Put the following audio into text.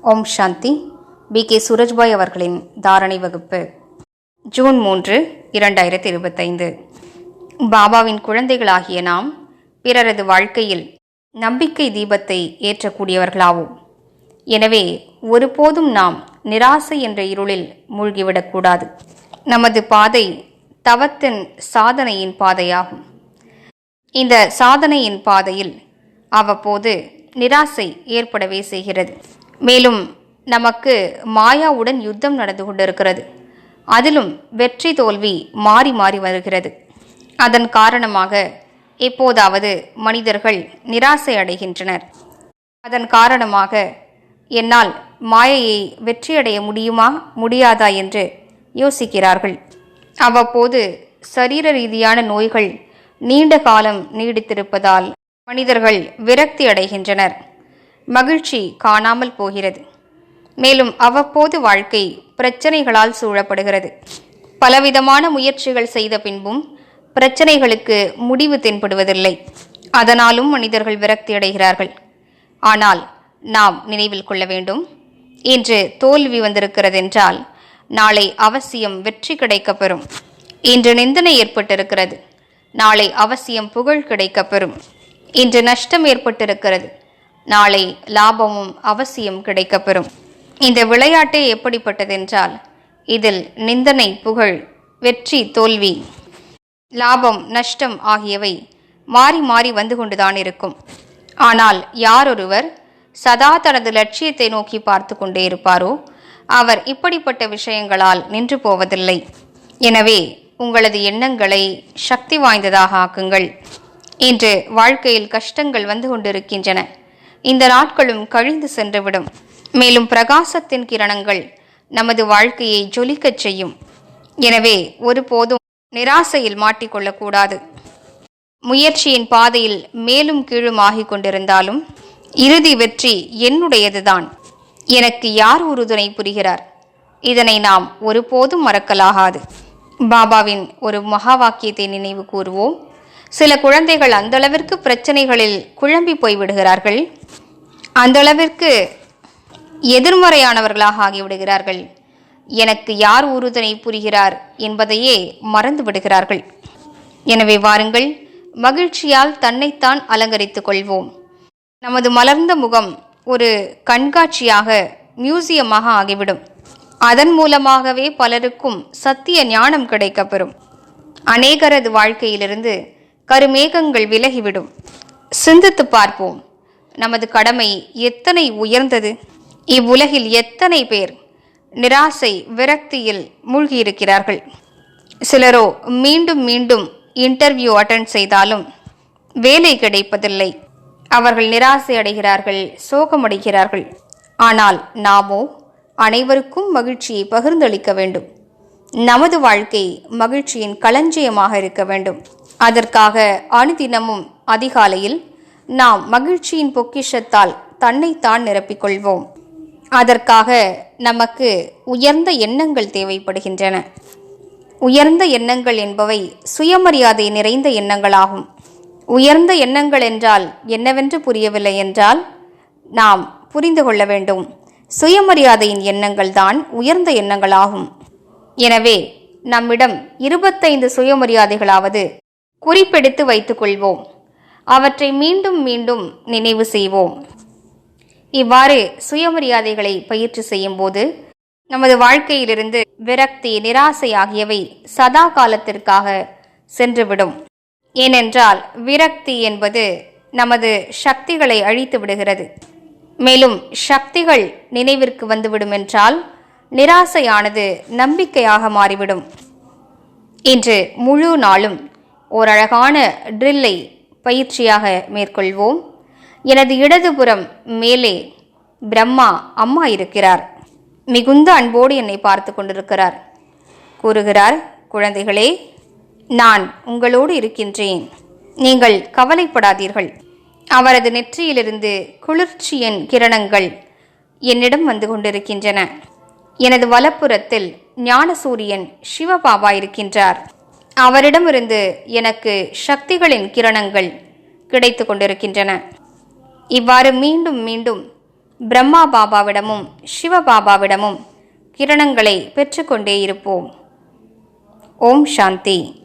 ஓம் சாந்தி. B. K. Surajbhai அவர்களின் தாரணை வகுப்பு. ஜூன் மூன்று இரண்டாயிரத்தி இருபத்தைந்து பாபாவின் குழந்தைகளாகிய நாம் பிறரது வாழ்க்கையில் நம்பிக்கை தீபத்தை ஏற்றக்கூடியவர்களாவோம். எனவே ஒருபோதும் நாம் நிராசை என்ற இருளில் மூழ்கிவிடக்கூடாது. நமது பாதை தவத்தின் சாதனையின் பாதையாகும். இந்த சாதனையின் பாதையில் அவ்வப்போது நிராசை ஏற்படவே செய்கிறது. மேலும் நமக்கு மாயாவுடன் யுத்தம் நடந்து கொண்டிருக்கிறது. அதிலும் வெற்றி தோல்வி மாறி மாறி வருகிறது. அதன் காரணமாக எப்போதாவது மனிதர்கள் நிராசை அடைகின்றனர். அதன் காரணமாக என்னால் மாயையை வெற்றியடைய முடியுமா முடியாதா என்று யோசிக்கிறார்கள். அவ்வப்போது சரீர ரீதியான நோய்கள் நீண்ட காலம் நீடித்திருப்பதால் மனிதர்கள் விரக்தி அடைகின்றனர். மகிழ்ச்சி காணாமல் போகிறது. மேலும் அவ்வப்போது வாழ்க்கை பிரச்சனைகளால் சூழப்படுகிறது. பலவிதமான முயற்சிகள் செய்த பின்பும் பிரச்சனைகளுக்கு முடிவு தென்படுவதில்லை. அதனாலும் மனிதர்கள் விரக்தி அடைகிறார்கள். ஆனால் நாம் நினைவில் கொள்ள வேண்டும். இன்று தோல்வி வந்திருக்கிறதென்றால் நாளை அவசியம் வெற்றி கிடைக்கப்பெறும். இன்று நிந்தனை ஏற்பட்டிருக்கிறது. நாளை அவசியம் புகழ் கிடைக்கப்பெறும். இன்று நஷ்டம் ஏற்பட்டிருக்கிறது. நாளை லாபமும் அவசியம் கிடைக்கப்பெறும். இந்த விளையாட்டே எப்படிப்பட்டதென்றால் இதில் நிந்தனை புகழ் வெற்றி தோல்வி லாபம் நஷ்டம் ஆகியவை மாறி மாறி வந்து கொண்டுதான் இருக்கும். ஆனால் யாரொருவர் சதா தனது லட்சியத்தை நோக்கி பார்த்து கொண்டே இருப்பாரோ அவர் இப்படிப்பட்ட விஷயங்களால் நின்று போவதில்லை. எனவே உங்களது எண்ணங்களை சக்தி வாய்ந்ததாக ஆக்குங்கள். இன்று வாழ்க்கையில் கஷ்டங்கள் வந்து கொண்டிருக்கின்றன. இந்த நாட்களும் கழிந்து சென்றுவிடும். மேலும் பிரகாசத்தின் கிரணங்கள் நமது வாழ்க்கையை ஜொலிக்கச் செய்யும். எனவே ஒருபோதும் நிராசையில் மாட்டிக்கொள்ளக்கூடாது முயற்சியின் பாதையில் மேலும் கீழும் ஆகிக் கொண்டிருந்தாலும் இறுதி வெற்றி என்னுடையதுதான். எனக்கு யார் உறுதுணை புரிகிறார்? இதனை நாம் ஒருபோதும் மறக்கலாகாது. பாபாவின் ஒரு மகா வாக்கியத்தை நினைவு கூறுவோம் சில குழந்தைகள் அந்தளவிற்கு பிரச்சனைகளில் குழம்பி போய்விடுகிறார்கள். அந்தளவிற்கு எதிர்மறையானவர்களாக ஆகிவிடுகிறார்கள். எனக்கு யார் உறுதுணை புரிகிறார் என்பதையே மறந்து விடுகிறார்கள் எனவே வாருங்கள் மகிழ்ச்சியால் தன்னைத்தான் அலங்கரித்துக் கொள்வோம். நமது மலர்ந்த முகம் ஒரு கண்காட்சியாக மியூசியமாக ஆகிவிடும். அதன் மூலமாகவே பலருக்கும் சத்திய ஞானம் கிடைக்கப்பெறும். அநேகரது வாழ்க்கையிலிருந்து கருமேகங்கள் விலகிவிடும். சிந்தித்து பார்ப்போம். நமது கடமை எத்தனை உயர்ந்தது? இவ்வுலகில் எத்தனை பேர் நிராசை விரக்தியில் மூழ்கியிருக்கிறார்கள்? சிலரோ மீண்டும் மீண்டும் இன்டர்வியூ அட்டன் செய்தாலும் வேலை கிடைப்பதில்லை. அவர்கள் நிராசை அடைகிறார்கள் சோகமடைகிறார்கள். ஆனால் நாமோ அனைவருக்கும் மகிழ்ச்சியை பகிர்ந்தளிக்க வேண்டும். நமது வாழ்க்கை மகிழ்ச்சியின் களஞ்சியமாக இருக்க வேண்டும். அதற்காக அனுதினமும் அதிகாலையில் நாம் மகிழ்ச்சியின் பொக்கிஷத்தால் தன்னைத்தான் நிரப்பிக்கொள்வோம். அதற்காக நமக்கு உயர்ந்த எண்ணங்கள் தேவைப்படுகின்றன. உயர்ந்த எண்ணங்கள் என்பவை சுயமரியாதை நிறைந்த எண்ணங்களாகும். உயர்ந்த எண்ணங்கள் என்றால் என்னவென்று புரியவில்லை என்றால் நாம் புரிந்து கொள்ள வேண்டும். சுயமரியாதையின் எண்ணங்கள் தான் உயர்ந்த எண்ணங்களாகும். எனவே நம்மிடம் இருபத்தைந்து சுயமரியாதைகளாவது குறிப்பெடுத்து வைத்துக் கொள்வோம். அவற்றை மீண்டும் மீண்டும் நினைவு செய்வோம். இவ்வாறு சுயமரியாதைகளை பயிற்சி செய்யும் போது நமது வாழ்க்கையிலிருந்து விரக்தி நிராசை ஆகியவை சதா காலத்திற்காக சென்றுவிடும். ஏனென்றால் விரக்தி என்பது நமது சக்திகளை அழித்து விடுகிறது. மேலும் சக்திகள் நினைவிற்கு வந்துவிடும் என்றால் நிராசையானது நம்பிக்கையாக மாறிவிடும். இன்று முழு நாளும் ஓர் அழகான ட்ரில்லை பயிற்சியாக மேற்கொள்வோம். எனது இடதுபுறம் மேலே பிரம்மா அம்மா இருக்கிறார். மிகுந்த அன்போடு என்னை பார்த்து கொண்டிருக்கிறார். கூறுகிறார் குழந்தைகளே நான் உங்களோடு இருக்கின்றேன். நீங்கள் கவலைப்படாதீர்கள். அவரது நெற்றியிலிருந்து குளிர்ச்சியின் கிரணங்கள் என்னிடம் வந்து கொண்டிருக்கின்றன. எனது வலப்புறத்தில் ஞானசூரியன் சிவபாபா இருக்கின்றார். அவரிடமிருந்து எனக்கு சக்திகளின் கிரணங்கள் கிடைத்து கொண்டிருக்கின்றன இவ்வாறு மீண்டும் மீண்டும் பிரம்மா பாபாவிடமும் சிவ பாபாவிடமும் கிரணங்களை பெற்றுக்கொண்டே இருப்போம். ஓம் சாந்தி.